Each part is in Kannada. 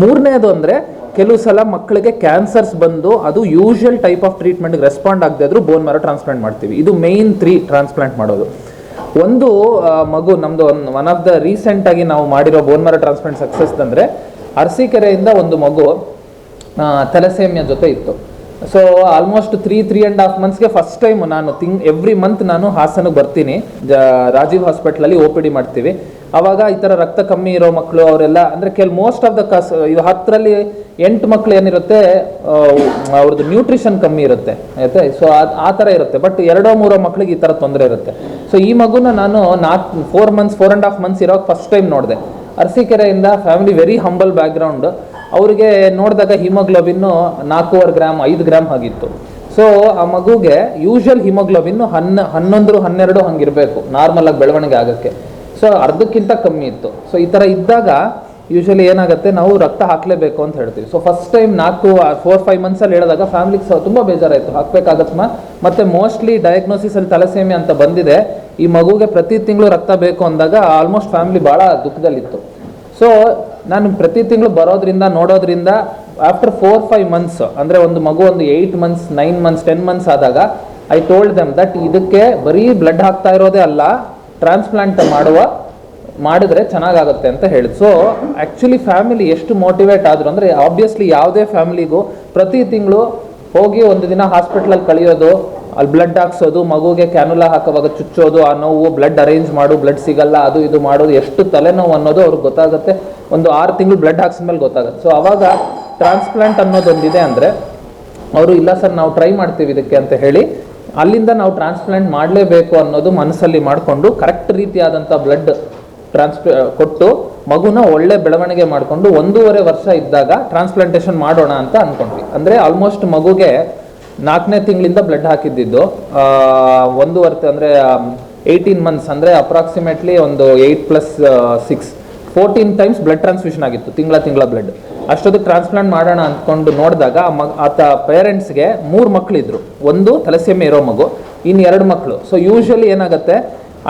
ಮೂರನೇದು ಅಂದರೆ ಕೆಲವು ಸಲ ಮಕ್ಕಳಿಗೆ ಕ್ಯಾನ್ಸರ್ಸ್ ಬಂದು ಅದು ಯೂಶುವಲ್ ಟೈಪ್ ಆಫ್ ಟ್ರೀಟ್ಮೆಂಟ್ಗೆ ರೆಸ್ಪಾಂಡ್ ಆಗದೆ ಆದರೂ ಬೋನ್ ಮ್ಯಾರೋ ಟ್ರಾನ್ಸ್ಪ್ಲಾಂಟ್ ಮಾಡ್ತೀವಿ. ಇದು ಮೇನ್ ತ್ರೀ ಟ್ರಾನ್ಸ್ಪ್ಲಾಂಟ್ ಮಾಡೋದು. ಒಂದು ಮಗು ನಮ್ಮದು ಒನ್ ಆಫ್ ದ ರೀಸೆಂಟಾಗಿ ನಾವು ಮಾಡಿರೋ ಬೋನ್ ಮ್ಯಾರೋ ಟ್ರಾನ್ಸ್ಪ್ಲಾಂಟ್ ಸಕ್ಸಸ್ ಅಂದರೆ ಅರಸೀಕೆರೆಯಿಂದ ಒಂದು ಮಗು ತಲಸೇಮಿಯ ಜೊತೆ ಇತ್ತು. So almost three three and half ಮಂತ್ಸ್ಗೆ first time ನಾನು ತಿಂಗ್ ಎವ್ರಿ ಮಂತ್ ನಾನು ಹಾಸನಕ್ಕೆ ಬರ್ತೀನಿ. ರಾಜೀವ್ ಹಾಸ್ಪಿಟ್ಲಲ್ಲಿ ಒ ಪಿ ಡಿ ಮಾಡ್ತೀವಿ. ಅವಾಗ ಈ ಥರ ರಕ್ತ ಕಮ್ಮಿ ಇರೋ ಮಕ್ಕಳು ಅವರೆಲ್ಲ, ಅಂದರೆ ಕೆಲ ಮೋಸ್ಟ್ ಆಫ್ ದ ಕಾಸ್ ಇದು ಹತ್ತರಲ್ಲಿ ಎಂಟು ಮಕ್ಕಳು ಏನಿರುತ್ತೆ ಅವ್ರದ್ದು ನ್ಯೂಟ್ರಿಷನ್ ಕಮ್ಮಿ ಇರುತ್ತೆ. ಆಯ್ತಾ? ಸೊ ಆ ಥರ ಇರುತ್ತೆ. ಬಟ್ ಎರಡೋ ಮೂರೋ ಮಕ್ಳಿಗೆ ಈ ಥರ ತೊಂದರೆ ಇರುತ್ತೆ. ಸೊ ಈ ಮಗುನ ನಾನು ನಾಲ್ಕು four months four and half months ಇರೋವಾಗ first time ನೋಡಿದೆ. ಅರಸೀಕೆರೆಯಿಂದ ಫ್ಯಾಮಿಲಿ ವೆರಿ ಹಂಬಲ್ ಬ್ಯಾಕ್ಗ್ರೌಂಡ್ ಅವರಿಗೆ ನೋಡಿದಾಗ ಹಿಮೋಗ್ಲೋಬಿನ್ನು ನಾಲ್ಕೂವರೆ ಗ್ರಾಮ್, ಐದು ಗ್ರಾಮ್ ಆಗಿತ್ತು ಸೊ ಆ ಮಗುಗೆ ಯೂಶುವಲ್ ಹಿಮೋಗ್ಲೋಬಿನ್ ಹನ್ನ ಹನ್ನೊಂದು ಹನ್ನೆರಡು ಹಂಗಿರಬೇಕು ನಾರ್ಮಲ್ ಆಗಿ ಬೆಳವಣಿಗೆ ಆಗೋಕ್ಕೆ. ಸೊ ಅರ್ಧಕ್ಕಿಂತ ಕಮ್ಮಿ ಇತ್ತು. ಸೊ ಈ ಥರ ಇದ್ದಾಗ ಯೂಶಲಿ ಏನಾಗುತ್ತೆ, ನಾವು ರಕ್ತ ಹಾಕಲೇಬೇಕು ಅಂತ ಹೇಳ್ತೀವಿ. ಸೊ ಫಸ್ಟ್ ಟೈಮ್ ನಾಲ್ಕು ಫೋರ್ ಫೈವ್ ಮಂತ್ಸಲ್ಲಿ ಹೇಳಿದಾಗ ಫ್ಯಾಮಿಲಿಗೆ ಸಹ ತುಂಬ ಬೇಜಾರಾಯಿತು. ಹಾಕಬೇಕಾಗತ್ತಮ್ಮ ಮತ್ತೆ ಮೋಸ್ಟ್ಲಿ ಡಯಾಗ್ನೋಸಿಸಲ್ಲಿ ತಲಸೇಮಿ ಅಂತ ಬಂದಿದೆ. ಈ ಮಗುಗೆ ಪ್ರತಿ ತಿಂಗಳು ರಕ್ತ ಬೇಕು ಅಂದಾಗ ಆಲ್ಮೋಸ್ಟ್ ಫ್ಯಾಮಿಲಿ ಭಾಳ ದುಃಖದಲ್ಲಿತ್ತು. ಸೊ ನಾನು ಪ್ರತಿ ತಿಂಗಳು ಬರೋದ್ರಿಂದ, ನೋಡೋದ್ರಿಂದ ಆಫ್ಟರ್ ಫೋರ್ ಫೈವ್ ಮಂತ್ಸ್ ಅಂದರೆ ಒಂದು ಮಗು ಒಂದು eight months nine months ten months ಆದಾಗ ಐ ಟೋಲ್ಡ್ ದಮ್ ದಟ್ ಇದಕ್ಕೆ ಬರೀ ಬ್ಲಡ್ ಹಾಕ್ತಾ ಇರೋದೇ ಅಲ್ಲ ಟ್ರಾನ್ಸ್ಪ್ಲಾಂಟ್ ಮಾಡುವ, ಮಾಡಿದ್ರೆ ಚೆನ್ನಾಗಾಗುತ್ತೆ ಅಂತ ಹೇಳಿ ಸೊ ಆ್ಯಕ್ಚುಲಿ ಫ್ಯಾಮಿಲಿ ಎಷ್ಟು ಮೋಟಿವೇಟ್ ಆದ್ರು, ಅಂದರೆ ಆಬ್ವಿಯಸ್ಲಿ ಯಾವುದೇ ಫ್ಯಾಮಿಲಿಗೂ ಪ್ರತಿ ತಿಂಗಳು ಹೋಗಿ ಒಂದು ದಿನ ಹಾಸ್ಪಿಟ್ಲಲ್ಲಿ ಕಳಿಯೋದು ಅಲ್ಲಿ ಬ್ಲಡ್ ಹಾಕ್ಸೋದು, ಮಗುಗೆ ಕ್ಯಾನುಲಾ ಹಾಕುವಾಗ ಚುಚ್ಚೋದು, ಆ ನೋವು ಬ್ಲಡ್ ಅರೇಂಜ್ ಮಾಡು ಬ್ಲಡ್ ಸಿಗಲ್ಲ, ಅದು ಇದು ಮಾಡೋದು, ಎಷ್ಟು ತಲೆನೋವು ಅನ್ನೋದು ಅವ್ರಿಗೆ ಗೊತ್ತಾಗುತ್ತೆ. ಒಂದು ಆರು ತಿಂಗಳು ಬ್ಲಡ್ ಹಾಕ್ಸಿದ್ಮೇಲೆ ಗೊತ್ತಾಗುತ್ತೆ. ಸೊ ಅವಾಗ ಟ್ರಾನ್ಸ್ಪ್ಲಾಂಟ್ ಅನ್ನೋದೊಂದಿದೆ ಅಂದರೆ, ಅವರು ಇಲ್ಲ ಸರ್, ನಾವು ಟ್ರೈ ಮಾಡ್ತೀವಿ ಇದಕ್ಕೆ ಅಂತ ಹೇಳಿ, ಅಲ್ಲಿಂದ ನಾವು ಟ್ರಾನ್ಸ್ಪ್ಲಾಂಟ್ ಮಾಡಲೇಬೇಕು ಅನ್ನೋದು ಮನಸ್ಸಲ್ಲಿ ಮಾಡಿಕೊಂಡು ಕರೆಕ್ಟ್ ರೀತಿಯಾದಂಥ ಬ್ಲಡ್ ಟ್ರಾನ್ಸ್ಪ್ ಕೊಟ್ಟು, ಮಗುನ ಒಳ್ಳೆ ಬೆಳವಣಿಗೆ ಮಾಡಿಕೊಂಡು, ಒಂದೂವರೆ ವರ್ಷ ಇದ್ದಾಗ ಟ್ರಾನ್ಸ್ಪ್ಲಾಂಟೇಷನ್ ಮಾಡೋಣ ಅಂತ ಅಂದ್ಕೊಂಡ್ವಿ ಅಂದರೆ ಆಲ್ಮೋಸ್ಟ್ ಮಗುಗೆ ನಾಲ್ಕನೇ ತಿಂಗಳಿಂದ ಬ್ಲಡ್ ಹಾಕಿದ್ದಿದ್ದು ಒಂದು ಒಂದೂವರೆ ಅಂದರೆ ಏಯ್ಟೀನ್ ಮಂತ್ಸ್ ಅಂದರೆ ಅಪ್ರಾಕ್ಸಿಮೇಟ್ಲಿ ಒಂದು eight plus six fourteen times blood transmission ಆಗಿತ್ತು, ತಿಂಗಳ ತಿಂಗಳ ಬ್ಲಡ್ ಅಷ್ಟೊತ್ತಿಗೆ ಟ್ರಾನ್ಸ್ಪ್ಲಾಂಟ್ ಮಾಡೋಣ ಅಂದ್ಕೊಂಡು ನೋಡಿದಾಗ ಆ ಮಗ, ಆತ ಪೇರೆಂಟ್ಸ್ಗೆ ಮೂರು ಮಕ್ಕಳಿದ್ರು ಒಂದು ತಲಸೆಮ್ಮೆ ಇರೋ ಮಗು ಇನ್ನು ಎರಡು ಮಕ್ಕಳು ಸೊ ಯೂಶ್ವಲಿ ಏನಾಗುತ್ತೆ,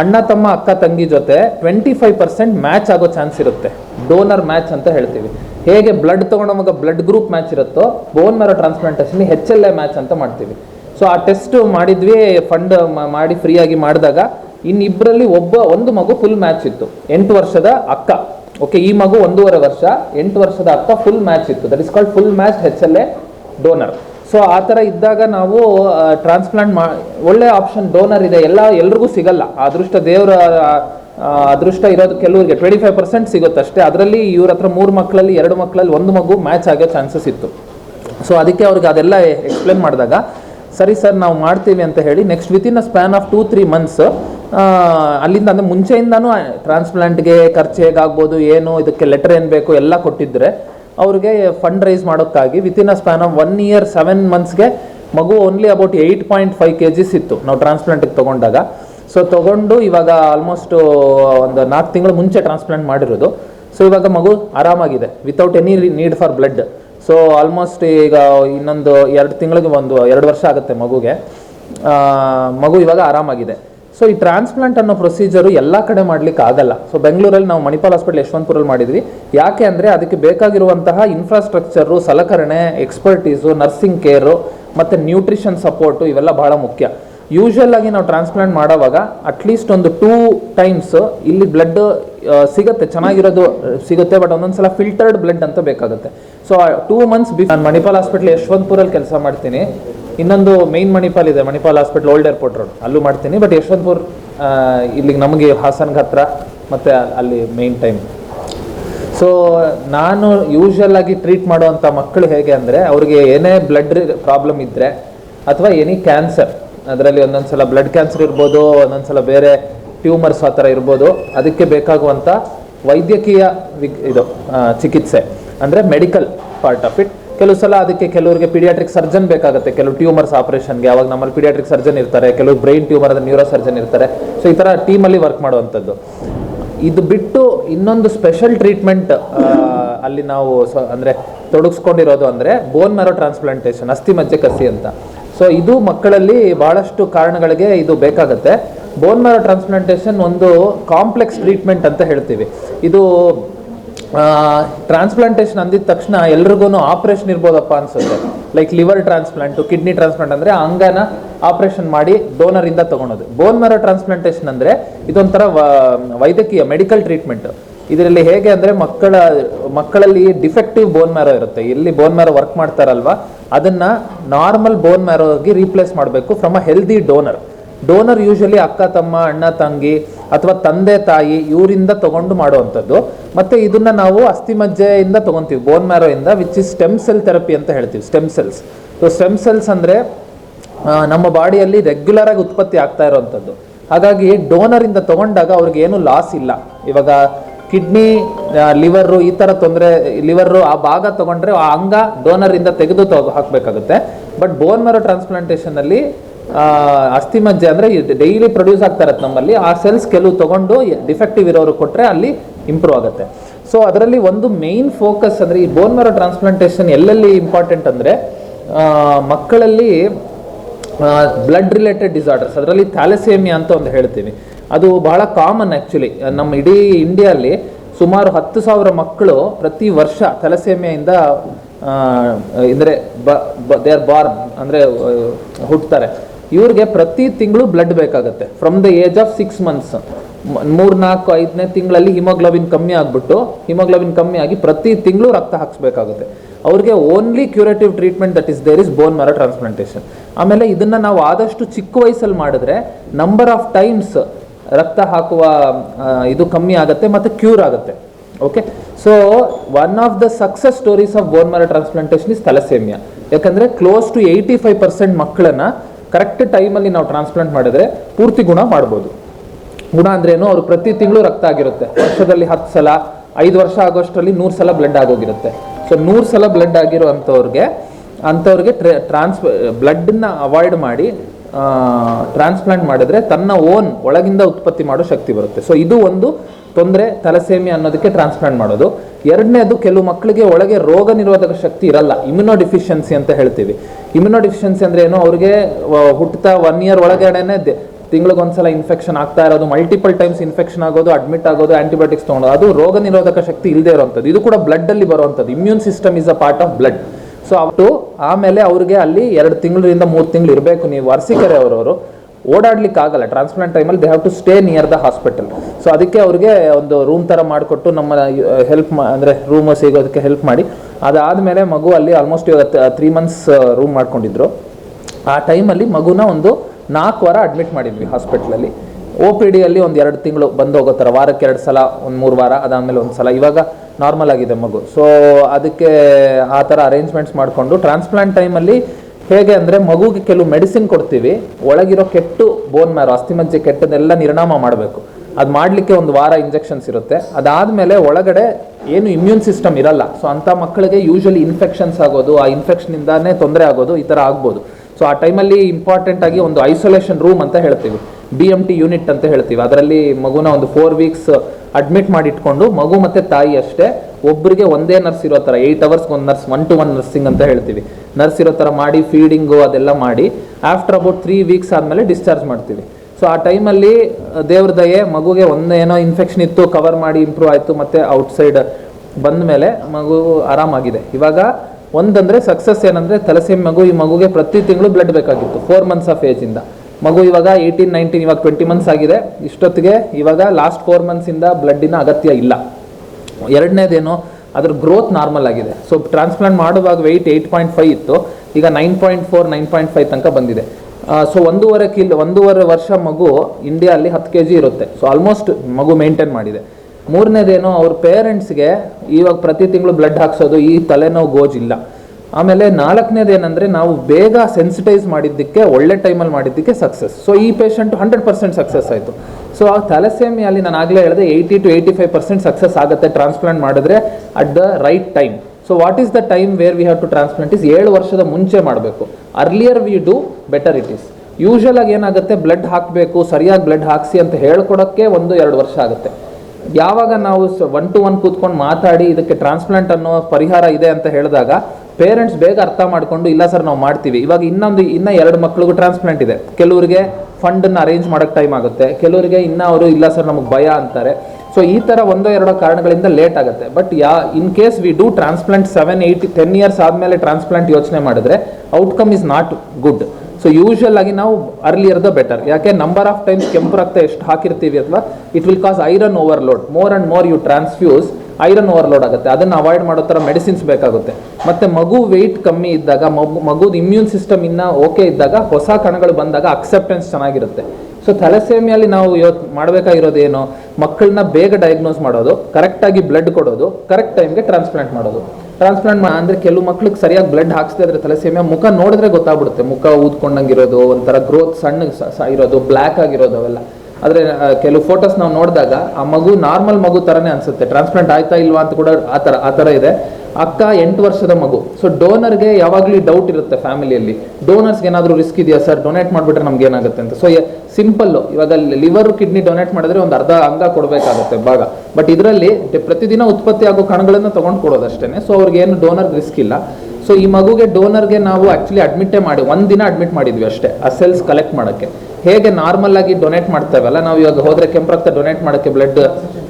ಅಣ್ಣ, ತಮ್ಮ, ಅಕ್ಕ, ತಂಗಿ ಜೊತೆ ಟ್ವೆಂಟಿ ಫೈವ್ ಪರ್ಸೆಂಟ್ ಮ್ಯಾಚ್ ಆಗೋ ಚಾನ್ಸ್ ಇರುತ್ತೆ. ಡೋನರ್ ಮ್ಯಾಚ್ ಅಂತ ಹೇಳ್ತೀವಿ. ಹೇಗೆ ಬ್ಲಡ್ ತಗೊಂಡ ಮಗ ಬ್ಲಡ್ ಗ್ರೂಪ್ ಮ್ಯಾಚ್ ಇರುತ್ತೋ bone marrow transplantation H L A match ಅಂತ ಮಾಡ್ತೀವಿ. ಸೊ ಆ ಟೆಸ್ಟ್ ಮಾಡಿದ್ವಿ ಫಂಡ್ ಮಾಡಿ ಫ್ರೀಯಾಗಿ ಮಾಡಿದಾಗ ಇನ್ನಿಬ್ಬರಲ್ಲಿ ಒಬ್ಬ, ಒಂದು ಮಗು ಫುಲ್ ಮ್ಯಾಚ್ ಇತ್ತು. ಎಂಟು ವರ್ಷದ ಅಕ್ಕ. ಓಕೆ ಈ ಮಗು ಒಂದೂವರೆ ವರ್ಷ, ಎಂಟು ವರ್ಷದ ಅಕ್ಕ ಫುಲ್ ಮ್ಯಾಚ್ ಇತ್ತು. That is called full match H L A donor so ಆ ಥರ ಇದ್ದಾಗ ನಾವು ಟ್ರಾನ್ಸ್ಪ್ಲಾಂಟ್ ಮಾ, ಒಳ್ಳೆ ಆಪ್ಷನ್ ಡೋನರ್ ಇದೆ. ಎಲ್ಲ, ಎಲ್ರಿಗೂ ಸಿಗಲ್ಲ. ಅದೃಷ್ಟ ದೇವರ ಅದೃಷ್ಟ ಇರೋದು ಕೆಲವರಿಗೆ ಟ್ವೆಂಟಿ ಫೈವ್ ಪರ್ಸೆಂಟ್ ಸಿಗುತ್ತೆ ಅಷ್ಟೇ ಅದರಲ್ಲಿ ಇವ್ರ ಹತ್ರ ಮೂರು ಮಕ್ಕಳಲ್ಲಿ ಎರಡು ಮಕ್ಕಳಲ್ಲಿ ಒಂದು ಮಗು ಮ್ಯಾಚ್ ಆಗೋ ಚಾನ್ಸಸ್ ಇತ್ತು. ಸೊ ಅದಕ್ಕೆ ಅವ್ರಿಗೆ ಅದೆಲ್ಲ ಎಕ್ಸ್ಪ್ಲೇನ್ ಮಾಡಿದಾಗ, ಸರಿ ಸರ್ ನಾವು ಮಾಡ್ತೀವಿ ಅಂತ ಹೇಳಿ next within a span of two three months ಅಲ್ಲಿಂದ ಅಂದರೆ ಮುಂಚೆಯಿಂದನೂ ಟ್ರಾನ್ಸ್ಪ್ಲಾಂಟ್ಗೆ ಖರ್ಚು ಹೇಗಾಗ್ಬೋದು, ಏನು, ಇದಕ್ಕೆ ಲೆಟರ್ ಏನು ಬೇಕು ಎಲ್ಲ ಕೊಟ್ಟಿದ್ದರೆ ಅವ್ರಿಗೆ fund raise ಮಾಡೋಕ್ಕಾಗಿ within a span of one year seven ಮಂತ್ಸ್ಗೆ ಮಗು only about eight point five K Gs ಇತ್ತು. ನಾವು ಟ್ರಾನ್ಸ್ಪ್ಲಾಂಟಿಗೆ ತೊಗೊಂಡಾಗ. ಸೊ ತೊಗೊಂಡು ಇವಾಗ ಆಲ್ಮೋಸ್ಟ್ ಒಂದು ನಾಲ್ಕು ತಿಂಗಳು ಮುಂಚೆ ಟ್ರಾನ್ಸ್ಪ್ಲಾಂಟ್ ಮಾಡಿರೋದು. ಸೊ ಇವಾಗ ಮಗು ಆರಾಮಾಗಿದೆ without any need for blood so almost ಈಗ ಇನ್ನೊಂದು ಎರಡು ತಿಂಗಳಿಗೆ ಒಂದು, ಎರಡು ವರ್ಷ ಆಗುತ್ತೆ ಮಗುಗೆ. ಮಗು ಇವಾಗ ಆರಾಮಾಗಿದೆ. ಸೊ ಈ ಟ್ರಾನ್ಸ್ಪ್ಲಾಂಟ್ ಅನ್ನೋ ಪ್ರೊಸೀಜರು ಎಲ್ಲ ಕಡೆ ಮಾಡ್ಲಿಕ್ಕೆ ಆಗಲ್ಲ. ಸೊ ಬೆಂಗಳೂರಲ್ಲಿ ನಾವು ಮಣಿಪಾಲ್ ಹಾಸ್ಪಿಟಲ್ ಯಶವಂತಪುರಲ್ಲಿ ಮಾಡಿದ್ವಿ. ಯಾಕೆ ಅಂದರೆ ಅದಕ್ಕೆ ಬೇಕಾಗಿರುವಂತಹ ಇನ್ಫ್ರಾಸ್ಟ್ರಕ್ಚರು ಸಲಕರಣೆ ಎಕ್ಸ್ಪರ್ಟೀಸು ನರ್ಸಿಂಗ್ ಕೇರು ಮತ್ತು ನ್ಯೂಟ್ರಿಷನ್ ಸಪೋರ್ಟು ಇವೆಲ್ಲ ಬಹಳ ಮುಖ್ಯ. ಯೂಶುವಲ್ ಆಗಿ ನಾವು ಟ್ರಾನ್ಸ್ಪ್ಲಾಂಟ್ ಮಾಡೋವಾಗ ಅಟ್ಲೀಸ್ಟ್ ಒಂದು ಟೂ ಟೈಮ್ಸ್ ಇಲ್ಲಿ ಬ್ಲಡ್ ಸಿಗುತ್ತೆ, ಚೆನ್ನಾಗಿರೋದು ಸಿಗುತ್ತೆ ಬಟ್ ಒಂದೊಂದ್ಸಲ ಫಿಲ್ಟರ್ಡ್ ಬ್ಲಡ್ ಅಂತ ಬೇಕಾಗುತ್ತೆ. ಸೊ ಟೂ ಮಂತ್ಸ್ ಬಿ ನಾನು ಮಣಿಪಾಲ್ ಹಾಸ್ಪಿಟ್ಲ್ ಯಶವಂತಪುರಲ್ಲಿ ಕೆಲಸ ಮಾಡ್ತೀನಿ. ಇನ್ನೊಂದು ಮೈನ್ ಮಣಿಪಾಲ್ ಇದೆ Manipal hospital old airport road ಅಲ್ಲೂ ಮಾಡ್ತೀನಿ ಬಟ್ ಯಶವಂತಪುರ್ ಇಲ್ಲಿಗೆ ನಮಗೆ ಹಾಸನ್ಗೆ ಹತ್ರ, ಮತ್ತು ಅಲ್ಲಿ ಮೈನ್ ಟೈಮ್ ಸೊ ನಾನು ಯೂಶುವಲ್ ಆಗಿ ಟ್ರೀಟ್ ಮಾಡುವಂಥ ಮಕ್ಕಳು ಹೇಗೆ ಅಂದರೆ, ಅವ್ರಿಗೆ ಏನೇ ಬ್ಲಡ್ ಪ್ರಾಬ್ಲಮ್ ಇದ್ದರೆ ಅಥವಾ ಎನಿ ಕ್ಯಾನ್ಸರ್ ಅದರಲ್ಲಿ ಒಂದೊಂದು ಸಲ ಬ್ಲಡ್ ಕ್ಯಾನ್ಸರ್ ಇರ್ಬೋದು, ಒಂದೊಂದು ಸಲ ಬೇರೆ ಟ್ಯೂಮರ್ಸ್ ಆ ಥರ ಇರ್ಬೋದು. ಅದಕ್ಕೆ ಬೇಕಾಗುವಂಥ ವೈದ್ಯಕೀಯ ಇದು ಚಿಕಿತ್ಸೆ. ಅಂದರೆ ಮೆಡಿಕಲ್ ಪಾರ್ಟ್ ಆಫ್ ಇಟ್ ಕೆಲವು ಸಲ ಅದಕ್ಕೆ ಕೆಲವರಿಗೆ ಪಿಡಿಯಾಟ್ರಿಕ್ ಸರ್ಜನ್ ಬೇಕಾಗುತ್ತೆ. ಕೆಲವು ಟ್ಯೂಮರ್ಸ್ ಆಪರೇಷನ್ಗೆ ಅವಾಗ ನಮ್ಮಲ್ಲಿ ಪಿಡಿಯಾಟ್ರಿಕ್ ಸರ್ಜನ್ ಇರ್ತಾರೆ. ಕೆಲವು ಬ್ರೈನ್ ಟ್ಯೂಮರ್ ಅಂದರೆ ನ್ಯೂರೋ ಸರ್ಜನ್ ಇರ್ತಾರೆ. ಸೊ ಈ ಥರ ಟೀಮಲ್ಲಿ ವರ್ಕ್ ಮಾಡುವಂಥದ್ದು. ಇದು ಬಿಟ್ಟು ಇನ್ನೊಂದು ಸ್ಪೆಷಲ್ ಟ್ರೀಟ್ಮೆಂಟ್ ಅಲ್ಲಿ ನಾವು ಸೊ, ಅಂದರೆ ತೊಡಗಿಸ್ಕೊಂಡಿರೋದು ಅಂದರೆ ಬೋನ್ ಮ್ಯಾರೋ ಟ್ರಾನ್ಸ್ಪ್ಲಾಂಟೇಷನ್ ಅಸ್ಥಿ ಮಜ್ಜೆ ಕಸಿ ಅಂತ. ಸೊ ಇದು ಮಕ್ಕಳಲ್ಲಿ ಬಹಳಷ್ಟು ಕಾರಣಗಳಿಗೆ ಇದು ಬೇಕಾಗುತ್ತೆ. ಬೋನ್ ಮ್ಯಾರೋ ಟ್ರಾನ್ಸ್ಪ್ಲಾಂಟೇಷನ್ ಒಂದು ಕಾಂಪ್ಲೆಕ್ಸ್ ಟ್ರೀಟ್ಮೆಂಟ್ ಅಂತ ಹೇಳ್ತೀವಿ. ಇದು ಟ್ರಾನ್ಸ್ಪ್ಲಾಂಟೇಷನ್ ಅಂದಿದ ತಕ್ಷಣ ಎಲ್ರಿಗೂ ಆಪರೇಷನ್ ಇರ್ಬೋದಪ್ಪ ಅನ್ಸುತ್ತೆ. Like liver transplant kidney transplant ಅಂದರೆ ಅಂಗನ ಆಪರೇಷನ್ ಮಾಡಿ ಡೋನರಿಂದ ತಗೊಳೋದು. ಬೋನ್ ಮ್ಯಾರೋ ಟ್ರಾನ್ಸ್ಪ್ಲಾಂಟೇಷನ್ ಅಂದರೆ ಇದೊಂಥರ ವೈದ್ಯಕೀಯ ಮೆಡಿಕಲ್ ಟ್ರೀಟ್ಮೆಂಟ್ ಇದರಲ್ಲಿ ಹೇಗೆ ಅಂದರೆ ಮಕ್ಕಳ, ಮಕ್ಕಳಲ್ಲಿ ಡಿಫೆಕ್ಟಿವ್ ಬೋನ್ ಮ್ಯಾರೋ ಇರುತ್ತೆ. ಎಲ್ಲಿ ಬೋನ್ ಮ್ಯಾರೋ ವರ್ಕ್ ಮಾಡ್ತಾರಲ್ವಾ? ಅದನ್ನ ನಾರ್ಮಲ್ ಬೋನ್ ಮ್ಯಾರೋಗೆ ರೀಪ್ಲೇಸ್ ಮಾಡಬೇಕು from a healthy donor donor usually ಅಕ್ಕ, ತಮ್ಮ, ಅಣ್ಣ, ತಂಗಿ ಅಥವಾ ತಂದೆ, ತಾಯಿ ಇವರಿಂದ ತಗೊಂಡು ಮಾಡುವಂಥದ್ದು. ಮತ್ತೆ ಇದನ್ನ ನಾವು ಅಸ್ಥಿಮಜ್ಜೆಯಿಂದ ತಗೊಂತೀವಿ ಬೋನ್ ಮ್ಯಾರೋ ಇಂದ which is stem cell therapy ಅಂತ ಹೇಳ್ತೀವಿ stem cells so stem cells ಅಂದ್ರೆ ನಮ್ಮ ಬಾಡಿಯಲ್ಲಿ ರೆಗ್ಯುಲರ್ ಆಗಿ ಉತ್ಪತ್ತಿ ಆಗ್ತಾ ಇರುವಂಥದ್ದು. ಹಾಗಾಗಿ ಡೋನರ್ ಇಂದ ತಗೊಂಡಾಗ ಅವ್ರಿಗೆ ಏನು ಲಾಸ್ ಇಲ್ಲ. ಇವಾಗ ಕಿಡ್ನಿ ಲಿವರು, ಈ ಥರ ತೊಂದರೆ, ಲಿವರು ಆ ಭಾಗ ತೊಗೊಂಡ್ರೆ ಆ ಅಂಗ ಡೋನರಿಂದ ತೆಗೆದು ಹಾಕಬೇಕಾಗುತ್ತೆ. ಬಟ್ ಬೋನ್ ಮರೋ ಟ್ರಾನ್ಸ್ಪ್ಲಾಂಟೇಷನಲ್ಲಿ ಮಜ್ಜೆ ಅಸ್ಥಿಮಜ್ಜೆ ಅಂದ್ರೆ ಡೈಲಿ ಪ್ರೊಡ್ಯೂಸ್ ಆಗ್ತಾ ಇರತ್ತೆ ನಮ್ಮಲ್ಲಿ. ಆ ಸೆಲ್ಸ್ ಕೆಲವು ತಗೊಂಡು ಡಿಫೆಕ್ಟಿವ್ ಇರೋರು ಕೊಟ್ಟರೆ ಅಲ್ಲಿ ಇಂಪ್ರೂವ್ ಆಗುತ್ತೆ. ಸೊ ಅದರಲ್ಲಿ ಒಂದು ಮೇನ್ ಫೋಕಸ್ ಅಂದರೆ ಈ ಬೋನ್ ಮರೋ ಟ್ರಾನ್ಸ್ಪ್ಲಾಂಟೇಷನ್ ಎಲ್ಲೆಲ್ಲಿ ಇಂಪಾರ್ಟೆಂಟ್ ಅಂದರೆ ಮಕ್ಕಳಲ್ಲಿ ಬ್ಲಡ್ ರಿಲೇಟೆಡ್ ಡಿಸಾರ್ಡರ್ಸ್ ಅದರಲ್ಲಿ ಥ್ಯಾಲಸೇಮಿಯಾ ಅಂತ ಒಂದು ಹೇಳ್ತೀವಿ. ಅದು ಬಹಳ ಕಾಮನ್ ಆ್ಯಕ್ಚುಲಿ ನಮ್ಮ ಇಡೀ ಇಂಡಿಯಲ್ಲಿ ಸುಮಾರು ಹತ್ತು ಸಾವಿರ ಮಕ್ಕಳು ಪ್ರತಿ ವರ್ಷ ಥಲಸೇಮಿಯಿಂದ ಅಂದರೆ ಬ ದೇ ಆರ್ ಬಾರ್ನ್ ಅಂದರೆ ಹುಟ್ಟುತ್ತಾರೆ ಇವ್ರಿಗೆ ಪ್ರತಿ ತಿಂಗಳು ಬ್ಲಡ್ ಬೇಕಾಗುತ್ತೆ. From the age of six months ಮೂರ್ನಾಲ್ಕು, ಐದನೇ ತಿಂಗಳಲ್ಲಿ ಹಿಮೋಗ್ಲೋಬಿನ್ ಕಮ್ಮಿ ಆಗಿಬಿಟ್ಟು ಹಿಮೋಗ್ಲೋಬಿನ್ ಕಮ್ಮಿ ಆಗಿ ಪ್ರತಿ ತಿಂಗಳು ರಕ್ತ ಹಾಕ್ಸ್ಬೇಕಾಗುತ್ತೆ. ಅವ್ರಿಗೆ only curative treatment that is there is bone marrow transplantation ಆಮೇಲೆ ಇದನ್ನು ನಾವು ಆದಷ್ಟು ಚಿಕ್ಕ ವಯಸ್ಸಲ್ಲಿ ಮಾಡಿದ್ರೆ ನಂಬರ್ ಆಫ್ ಟೈಮ್ಸ್ ರಕ್ತ ಹಾಕುವ ಇದು ಕಮ್ಮಿ ಆಗುತ್ತೆ ಮತ್ತೆ ಕ್ಯೂರ್ ಆಗುತ್ತೆ. Okay so one of the success stories of bone marrow transplantation is thalassaemia ಯಾಕಂದ್ರೆ close to eighty five percent ಮಕ್ಕಳನ್ನ ಕರೆಕ್ಟ್ ಟೈಮಲ್ಲಿ ನಾವು ಟ್ರಾನ್ಸ್ಪ್ಲಾಂಟ್ ಮಾಡಿದ್ರೆ ಪೂರ್ತಿ ಗುಣ ಮಾಡ್ಬೋದು. ಗುಣ ಅಂದ್ರೇನು ಅವ್ರು ಪ್ರತಿ ತಿಂಗಳು ರಕ್ತ ಆಗಿರುತ್ತೆ. ವರ್ಷದಲ್ಲಿ ಹತ್ತು ಸಲ, ಐದು ವರ್ಷ ಆಗೋಷ್ಟರಲ್ಲಿ ನೂರು ಸಲ ಬ್ಲಡ್ ಆಗೋಗಿರುತ್ತೆ. ಸೊ ನೂರು ಸಲ ಬ್ಲಡ್ ಆಗಿರೋ ಅಂಥವ್ರಿಗೆ ಅಂಥವ್ರಿಗೆ ಟ್ರಾನ್ಸ್ ಬ್ಲಡ್ನ ಅವಾಯ್ಡ್ ಮಾಡಿ ಟ್ರಾನ್ಸ್ಪ್ಲಾಂಟ್ ಮಾಡಿದ್ರೆ ತನ್ನ ಓನ್ ಒಳಗಿಂದ ಉತ್ಪತ್ತಿ ಮಾಡೋ ಶಕ್ತಿ ಬರುತ್ತೆ. ಸೊ ಇದು ಒಂದು ತೊಂದರೆ, ತಲಸೇಮಿ ಅನ್ನೋದಕ್ಕೆ ಟ್ರಾನ್ಸ್ಪ್ಲಾಂಟ್ ಮಾಡೋದು. ಎರಡನೇದು, ಕೆಲವು ಮಕ್ಕಳಿಗೆ ಒಳಗೆ ರೋಗ ನಿರೋಧಕ ಶಕ್ತಿ ಇರಲ್ಲ. ಇಮ್ಯುನೋ ಡಿಫಿಷಿಯನ್ಸಿ ಅಂತ ಹೇಳ್ತೀವಿ. ಇಮ್ಯುನೋ ಡಿಫಿಷಿಯನ್ಸಿ ಅಂದ್ರೆ ಏನು? ಅವ್ರಿಗೆ ಹುಟ್ಟುತ್ತಾ ಒನ್ ಇಯರ್ ಒಳಗಡೆನೆ ತಿಂಗಳಿಗೊಂದ್ಸಲ ಇನ್ಫೆಕ್ಷನ್ ಆಗ್ತಾ ಇರೋದು. ಮಲ್ಟಿಪಲ್ ಟೈಮ್ಸ್ ಇನ್ಫೆಕ್ಷನ್ ಆಗೋದು ಅಡ್ಮಿಟ್ ಆಗೋದು ಆಂಟಿಬಯೋಟಿಕ್ಸ್ ತಗೊಳ್ಳೋದು ಅದು ರೋಗ ನಿರೋಧಕ ಶಕ್ತಿ ಇಲ್ಲದೆ ಇರುವಂಥದ್ದು ಇದು ಕೂಡ ಬ್ಲಡ್ ಅಲ್ಲಿ ಬರುವಂಥದ್ದು immune system is a part of blood so ಅವತ್ತು ಆಮೇಲೆ ಅವ್ರಿಗೆ ಅಲ್ಲಿ ಎರಡು ತಿಂಗಳಿಂದ ಮೂರು ತಿಂಗಳು ಇರಬೇಕು. ನೀವು ವರ್ಸಿಕರೆ ಅವರವರು. ಓಡಾಡ್ಲಿಕ್ಕೆ ಆಗಲ್ಲ ಟ್ರಾನ್ಸ್ಪ್ಲಾಂಟ್ ಟೈಮಲ್ಲಿ they have to stay near the hospital so ಅದಕ್ಕೆ ಅವ್ರಿಗೆ ಒಂದು ರೂಮ್ ಥರ ಮಾಡಿಕೊಟ್ಟು ನಮ್ಮ ಹೆಲ್ಪ್ ಅಂದರೆ ರೂಮ್ ಸಿಗೋದಕ್ಕೆ ಹೆಲ್ಪ್ ಮಾಡಿ. ಅದಾದಮೇಲೆ ಮಗು ಅಲ್ಲಿ ಆಲ್ಮೋಸ್ಟ್ ಇವಾಗ ತ್ರೀ ಮಂತ್ಸ್ ರೂಮ್ ಮಾಡ್ಕೊಂಡಿದ್ರು. ಆ ಟೈಮಲ್ಲಿ ಮಗುನ ಒಂದು ನಾಲ್ಕು ವಾರ ಅಡ್ಮಿಟ್ ಮಾಡಿದ್ವಿ ಹಾಸ್ಪಿಟ್ಲಲ್ಲಿ ಒ ಪಿ ಡಿಯಲ್ಲಿ ಒಂದು ಎರಡು ತಿಂಗಳು ಬಂದು ಹೋಗೋ ಥರ ವಾರಕ್ಕೆ ಎರಡು ಸಲ, ಒಂದು ಮೂರು ವಾರ, ಅದಾದಮೇಲೆ ಒಂದು ಸಲ. ಇವಾಗ ನಾರ್ಮಲ್ ಆಗಿದೆ ಮಗು. ಸೊ ಅದಕ್ಕೆ ಆ ಥರ ಅರೇಂಜ್ಮೆಂಟ್ಸ್ ಮಾಡಿಕೊಂಡು ಟ್ರಾನ್ಸ್ಪ್ಲಾಂಟ್ ಟೈಮಲ್ಲಿ ಹೇಗೆ ಅಂದರೆ ಮಗುಗೆ ಕೆಲವು ಮೆಡಿಸಿನ್ ಕೊಡ್ತೀವಿ. ಒಳಗಿರೋ ಕೆಟ್ಟು ಬೋನ್ ಮ್ಯಾರೋ ಅಸ್ಥಿಮಜ್ಜೆ ಕೆಟ್ಟದೆಲ್ಲ ನಿರ್ಣಾಮ ಮಾಡಬೇಕು. ಅದು ಮಾಡಲಿಕ್ಕೆ ಒಂದು ವಾರ ಇಂಜೆಕ್ಷನ್ಸ್ ಇರುತ್ತೆ. ಅದಾದಮೇಲೆ ಒಳಗಡೆ ಏನು ಇಮ್ಯೂನ್ ಸಿಸ್ಟಮ್ ಇರಲ್ಲ. ಸೊ ಅಂಥ ಮಕ್ಕಳಿಗೆ ಯೂಶ್ವಲಿ ಇನ್ಫೆಕ್ಷನ್ಸ್ ಆಗೋದು, ಆ ಇನ್ಫೆಕ್ಷನಿಂದಾನೇ ತೊಂದರೆ ಆಗೋದು, ಈ ಥರ ಆಗ್ಬೋದು. ಸೊ ಆ ಟೈಮಲ್ಲಿ ಇಂಪಾರ್ಟೆಂಟ್ ಆಗಿ ಒಂದು ಐಸೋಲೇಷನ್ ರೂಮ್ ಅಂತ ಹೇಳ್ತೀವಿ. ಬಿ ಎಂ ಟಿ ಯೂನಿಟ್ ಅಂತ ಹೇಳ್ತೀವಿ. ಅದರಲ್ಲಿ ಮಗುನ ಒಂದು ಫೋರ್ ವೀಕ್ಸ್ ಅಡ್ಮಿಟ್ ಮಾಡಿ ಇಟ್ಕೊಂಡು ಮಗು ಮತ್ತೆ ತಾಯಿ ಅಷ್ಟೇ ಒಬ್ಬರಿಗೆ ಒಂದೇ ನರ್ಸ್ ಇರೋ ಥರ ಏಯ್ಟ್ ಅವರ್ಸ್ಗೆ ಒಂದು nurse one to one nursing ಅಂತ ಹೇಳ್ತೀವಿ. ನರ್ಸ್ ಇರೋ ಥರ ಮಾಡಿ ಫೀಡಿಂಗು ಅದೆಲ್ಲ ಮಾಡಿ ಆಫ್ಟರ್ ಅಬೌಟ್ ತ್ರೀ ವೀಕ್ಸ್ ಆದಮೇಲೆ ಡಿಸ್ಚಾರ್ಜ್ ಮಾಡ್ತೀವಿ. ಸೊ ಆ ಟೈಮಲ್ಲಿ ದೇವ್ರ ದಯೆ, ಮಗುಗೆ ಒಂದೇನೋ ಇನ್ಫೆಕ್ಷನ್ ಇತ್ತು ಕವರ್ ಮಾಡಿ ಇಂಪ್ರೂವ್ ಆಯಿತು, ಮತ್ತೆ ಔಟ್ಸೈಡ್ ಬಂದ ಮೇಲೆ ಮಗು ಆರಾಮಾಗಿದೆ. ಇವಾಗ ಒಂದಂದ್ರೆ ಸಕ್ಸಸ್ ಏನಂದ್ರೆ ತಲಸೆ ಮಗು, ಈ ಮಗುಗೆ ಪ್ರತಿ ತಿಂಗಳು ಬ್ಲಡ್ ಬೇಕಾಗಿತ್ತು ಫೋರ್ ಮಂತ್ಸ್ ಆಫ್ ಏಜ್ ಇಂದ. ಮಗು ಇವಾಗ ಏಯ್ಟೀನ್ ನೈನ್ಟೀನ್ ಇವಾಗ ಟ್ವೆಂಟಿ ಮಂತ್ಸ್ ಆಗಿದೆ. ಇಷ್ಟೊತ್ತಿಗೆ ಇವಾಗ ಲಾಸ್ಟ್ ಫೋರ್ ಮಂತ್ಸ್ ಇಂದ ಬ್ಲಡ್ಡಿನ ಅಗತ್ಯ ಇಲ್ಲ. ಎರಡನೇದೇನು, ಅದ್ರ ಗ್ರೋತ್ ನಾರ್ಮಲ್ ಆಗಿದೆ. ಸೊ ಟ್ರಾನ್ಸ್ಪ್ಲಾಂಟ್ ಮಾಡುವಾಗ ವೆಯ್ಟ್ ಏಯ್ಟ್ ಪಾಯಿಂಟ್ ಫೈವ್ ಇತ್ತು. ಈಗ nine point four nine point five ತನಕ ಬಂದಿದೆ. ಸೊ ಒಂದೂವರೆ ಕಿಲ್, ಒಂದೂವರೆ ವರ್ಷ ಮಗು ಇಂಡಿಯಾದಲ್ಲಿ ಹತ್ತು ಕೆ ಜಿ ಇರುತ್ತೆ. ಸೊ ಆಲ್ಮೋಸ್ಟ್ ಮಗು ಮೇಂಟೈನ್ ಮಾಡಿದೆ. ಮೂರನೇದೇನು, ಅವ್ರ ಪೇರೆಂಟ್ಸ್ಗೆ ಇವಾಗ ಪ್ರತಿ ತಿಂಗಳು ಬ್ಲಡ್ ಹಾಕ್ಸೋದು, ಈ ತಲೆನೋವು ಗೋಜಿಲ್ಲ ಆಮೇಲೆ ನಾಲ್ಕನೇದು ಏನಂದ್ರೆ ನಾವು ಬೇಗ ಸೆನ್ಸಿಟೈಸ್ ಮಾಡಿದ್ದಕ್ಕೆ ಒಳ್ಳೆ ಟೈಮಲ್ಲಿ ಮಾಡಿದ್ದಕ್ಕೆ ಸಕ್ಸಸ್ ಸೊ ಈ ಪೇಷಂಟ್ ಹಂಡ್ರೆಡ್ ಪರ್ಸೆಂಟ್ ಸಕ್ಸಸ್ ಆಯಿತು. ಸೊ ಆ ಥ್ಯಾಲಸೇಮಿಯಲ್ಲಿ ನಾನು ಆಗಲೇ ಹೇಳಿದೆ eighty to eighty five percent success ಆಗುತ್ತೆ ಟ್ರಾನ್ಸ್ಪ್ಲಾಂಟ್ ಮಾಡಿದ್ರೆ at the right time so what is the time where we have to transplant is ಏಳು ವರ್ಷದ ಮುಂಚೆ ಮಾಡಬೇಕು. Earlier we do better it is usual ಆಗಿ ಏನಾಗುತ್ತೆ ಬ್ಲಡ್ ಹಾಕಬೇಕು, ಸರಿಯಾಗಿ ಬ್ಲಡ್ ಹಾಕಿಸಿ ಅಂತ ಹೇಳ್ಕೊಡೋಕ್ಕೆ ಒಂದು ಎರಡು ವರ್ಷ ಆಗುತ್ತೆ. ಯಾವಾಗ ನಾವು ಒನ್ ಟು ಒನ್ ಕೂತ್ಕೊಂಡು ಮಾತಾಡಿ ಇದಕ್ಕೆ ಟ್ರಾನ್ಸ್ಪ್ಲಾಂಟ್ ಅನ್ನೋ ಪರಿಹಾರ ಇದೆ ಅಂತ ಹೇಳಿದಾಗ ಪೇರೆಂಟ್ಸ್ ಬೇಗ ಅರ್ಥ ಮಾಡಿಕೊಂಡು, ಇಲ್ಲ ಸರ್ ನಾವು ಮಾಡ್ತೀವಿ. ಇವಾಗ ಇನ್ನೊಂದು, ಇನ್ನ ಎರಡು ಮಕ್ಳಿಗೂ ಟ್ರಾನ್ಸ್ಪ್ಲಾಂಟ್ ಇದೆ. ಕೆಲವರಿಗೆ ಫಂಡನ್ನು ಅರೇಂಜ್ ಮಾಡೋಕ್ಕೆ ಟೈಮ್ ಆಗುತ್ತೆ. ಕೆಲವರಿಗೆ ಇನ್ನ ಅವರು, ಇಲ್ಲ ಸರ್ ನಮಗೆ ಭಯ ಅಂತಾರೆ. ಸೊ ಈ ಥರ ಒಂದೋ ಎರಡೋ ಕಾರಣಗಳಿಂದ ಲೇಟ್ ಆಗುತ್ತೆ. But yeah in case we do transplant seven eight ten years ಆದಮೇಲೆ ಟ್ರಾನ್ಸ್ಪ್ಲಾಂಟ್ ಯೋಚನೆ ಮಾಡಿದ್ರೆ outcome is not good so usual ಆಗಿ ನಾವು ಅರ್ಲಿಯರ್ ದ ಬೆಟರ್ ಯಾಕೆ? ನಂಬರ್ ಆಫ್ ಟೈಮ್ಸ್ ಕೆಂಪು ರಕ್ತ ಎಷ್ಟು ಹಾಕಿರ್ತೀವಿ ಅಥವಾ it will cause iron overload more and more you transfuse iron overload ಆಗುತ್ತೆ. ಅದನ್ನು ಅವಾಯ್ಡ್ ಮಾಡೋ ಥರ ಮೆಡಿಸಿನ್ಸ್ ಬೇಕಾಗುತ್ತೆ. ಮತ್ತೆ ಮಗು ವೆಯ್ಟ್ ಕಮ್ಮಿ ಇದ್ದಾಗ, ಮಗು, ಮಗುದ ಇಮ್ಯೂನ್ ಸಿಸ್ಟಮ್ ಇನ್ನ ಓಕೆ ಇದ್ದಾಗ ಹೊಸ ಕಣಗಳು ಬಂದಾಗ ಅಕ್ಸೆಪ್ಟೆನ್ಸ್ ಚೆನ್ನಾಗಿರುತ್ತೆ. ಸೊ ಥಲಸೇಮಿಯಲ್ಲಿ ನಾವು ಇವತ್ತು ಮಾಡಬೇಕಾಗಿರೋದು ಏನು ಮಕ್ಕಳನ್ನ ಬೇಗ ಡಯಾಗ್ನೋಸ್ ಮಾಡೋದು ಕರೆಕ್ಟಾಗಿ ಬ್ಲಡ್ ಕೊಡೋದು ಕರೆಕ್ಟ್ ಟೈಮ್ಗೆ ಟ್ರಾನ್ಸ್ಪ್ಲಾಂಟ್ ಮಾಡೋದು. ಟ್ರಾನ್ಸ್ಪ್ಲಾಂಟ್ ಮಾ ಅಂದರೆ ಕೆಲವು ಮಕ್ಳಿಗೆ ಸರಿಯಾಗಿ ಬ್ಲಡ್ ಹಾಕ್ಸ್ದೇ ಇದ್ರೆ ತಲೆಸೇಮಿಯ ಮುಖ ನೋಡಿದ್ರೆ ಗೊತ್ತಾಗ್ಬಿಡುತ್ತೆ. ಮುಖ ಊದ್ಕೊಂಡಂಗಿರೋದು, ಒಂಥರ ಗ್ರೋತ್ ಸಣ್ಣ ಇರೋದು ಬ್ಲ್ಯಾಕ್ ಆಗಿರೋದು ಅವೆಲ್ಲ. ಆದರೆ ಕೆಲವು ಫೋಟೋಸ್ ನಾವು ನೋಡಿದಾಗ ಆ ಮಗು ನಾರ್ಮಲ್ ಮಗು ಥರನೇ ಅನ್ಸುತ್ತೆ. ಟ್ರಾನ್ಸ್ಪ್ಲಾಂಟ್ ಆಯ್ತಾ ಇಲ್ವಾ ಅಂತ ಕೂಡ ಆ ಥರ ಆ ಥರ ಇದೆ. ಅಕ್ಕ ಎಂಟು ವರ್ಷದ ಮಗು. ಸೊ ಡೋನರ್ಗೆ ಯಾವಾಗಲೂ ಡೌಟ್ ಇರುತ್ತೆ ಫ್ಯಾಮಿಲಿಯಲ್ಲಿ ಡೋನರ್ಸ್ಗೆ ಏನಾದರೂ ರಿಸ್ಕ್ ಇದೆಯಾ ಸರ್ ಡೊನೇಟ್ ಮಾಡಿಬಿಟ್ರೆ ನಮ್ಗೆ ಏನಾಗುತ್ತೆ ಅಂತ. ಸೊ ಸಿಂಪಲ್ಲು ಇವಾಗ ಲಿವರ್ ಕಿಡ್ನಿ ಡೊನೇಟ್ ಮಾಡಿದ್ರೆ ಒಂದು ಅರ್ಧ ಅಂಗ ಕೊಡಬೇಕಾಗುತ್ತೆ ಭಾಗ. ಬಟ್ ಇದರಲ್ಲಿ ಪ್ರತಿದಿನ ಉತ್ಪತ್ತಿ ಆಗೋ ಕಣಗಳನ್ನು ತಗೊಂಡು ಕೊಡೋದಷ್ಟೇ ಸೊ ಅವ್ರಿಗೆ ಏನು ಡೋನರ್ ರಿಸ್ಕ್ ಇಲ್ಲ. ಸೊ ಈ ಮಗುಗೆ ಡೋನರ್ಗೆ ನಾವು ಆ್ಯಕ್ಚುಲಿ ಅಡ್ಮಿಟೇ ಮಾಡಿ, ಒಂದು ದಿನ ಅಡ್ಮಿಟ್ ಮಾಡಿದ್ವಿ ಅಷ್ಟೇ, ಆ ಸೆಲ್ಸ್ ಕಲೆಕ್ಟ್ ಮಾಡೋಕ್ಕೆ. ಹೇಗೆ ನಾರ್ಮಲ್ ಆಗಿ ಡೊನೇಟ್ ಮಾಡ್ತೇವಲ್ಲ, ನಾವು ಇವಾಗ ಹೋದರೆ ಕೆಂಪು ರಕ್ತ ಡೊನೇಟ್ ಮಾಡೋಕ್ಕೆ ಬ್ಲಡ್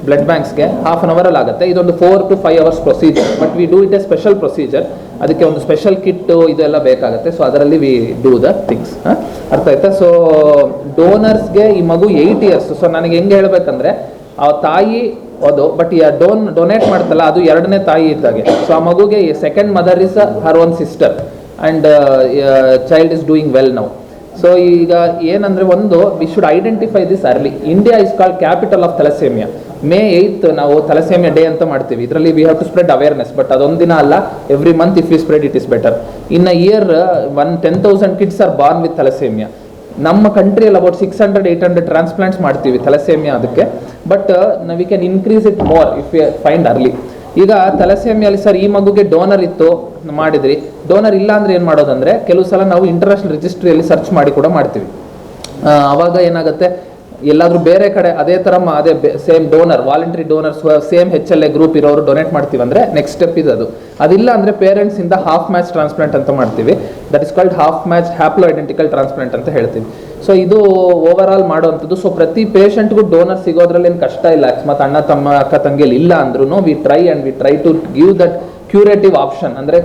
ಬ್ಲಡ್ ಬ್ಯಾಂಕ್ಸ್ಗೆ ಹಾಫ್ ಅನ್ ಅವರಲ್ಲಿ ಆಗುತ್ತೆ. ಇದೊಂದು four to five hours procedure but we do it a special procedure ಅದಕ್ಕೆ ಒಂದು ಸ್ಪೆಷಲ್ ಕಿಟ್ ಇದೆಲ್ಲ ಬೇಕಾಗುತ್ತೆ. ಸೊ ಅದರಲ್ಲಿ ವಿ ಡೂ ದ ಥಿಂಗ್ಸ್ ಅರ್ಥ ಆಯ್ತಾ? ಸೊ ಡೋನರ್ಸ್ಗೆ ಈ ಮಗು ಏಯ್ಟ್ ಇಯರ್ಸ್ ಸೊ ನನಗೆ ಹೆಂಗೆ ಹೇಳಬೇಕಂದ್ರೆ, ಆ ತಾಯಿ ಅದು ಬಟ್ ಡೋನ್ ಡೊನೇಟ್ ಮಾಡ್ತಲ್ಲ, ಅದು ಎರಡನೇ ತಾಯಿ ಇದ್ದಾಗೆ. ಸೊ ಆ ಮಗುಗೆ second mother is her one sister and child is doing well now so ಈಗ ಏನಂದ್ರೆ ಒಂದು we should identify this early India is called capital of thalassaemia May eight ನಾವು ಥಲಸೇಮಿಯಾ ಡೇ ಅಂತ ಮಾಡ್ತೀವಿ. ಇದರಲ್ಲಿ we have to spread awareness but ಅದೊಂದು ದಿನ ಅಲ್ಲ every month if you spread it is better in a year one ten thousand kids are born with thalassaemia ನಮ್ಮ ಕಂಟ್ರಿಯಲ್ಲಿ about six hundred eight hundred transplants ಮಾಡ್ತೀವಿ ಥಲಸೇಮಿಯಾ ಅದಕ್ಕೆ. But we can increase it more if you find early ಈಗ ತಲಸೇಮಿಯಲ್ಲಿ ಸರ್ ಈ ಮಗುಗೆ ಡೋನರ್ ಇತ್ತು ಮಾಡಿದ್ರಿ. ಡೋನರ್ ಇಲ್ಲ ಅಂದ್ರೆ ಏನು ಮಾಡೋದಂದ್ರೆ, ಕೆಲವು ಸಲ ನಾವು ಇಂಟರ್ನ್ಯಾಷನಲ್ ರಿಜಿಸ್ಟ್ರಿಯಲ್ಲಿ ಸರ್ಚ್ ಮಾಡಿ ಕೂಡ ಮಾಡ್ತೀವಿ. ಅವಾಗ ಏನಾಗುತ್ತೆ, ಎಲ್ಲಾದರೂ ಬೇರೆ ಕಡೆ ಅದೇ ಥರ ಅದೇ same donor voluntary donors same H L A group ಇರೋರು ಡೊನೇಟ್ ಮಾಡ್ತೀವಿ ಅಂದ್ರೆ ನೆಕ್ಸ್ಟ್ ಸ್ಟೆಪ್ ಇದು ಅದು. ಅದಿಲ್ಲ ಅಂದ್ರೆ ಪೇರೆಂಟ್ಸ್ ಇಂದ ಹಾಫ್ ಮ್ಯಾಚ್ ಟ್ರಾನ್ಸ್ಪ್ಲಾಂಟ್ ಅಂತ ಮಾಡ್ತೀವಿ. That is called half match haplo identical transplant ಅಂತ ಹೇಳ್ತೀವಿ. ಸೊ ಇದು ಓವರ್ ಆಲ್ ಮಾಡುವಂಥದ್ದು. ಸೊ ಪ್ರತಿ ಪೇಷಂಟ್ಗೂ ಡೋನರ್ ಸಿಗೋದ್ರಲ್ಲಿ ಏನು ಕಷ್ಟ ಇಲ್ಲ. ಅಕಸ್ಮಾತ್ ಅಣ್ಣ, ತಮ್ಮ, ಅಕ್ಕ ತಂಗಿಯಲ್ಲಿ ಇಲ್ಲ ಅಂದ್ರೂ we try and we try to give that curative option ಅಂದ್ರೆ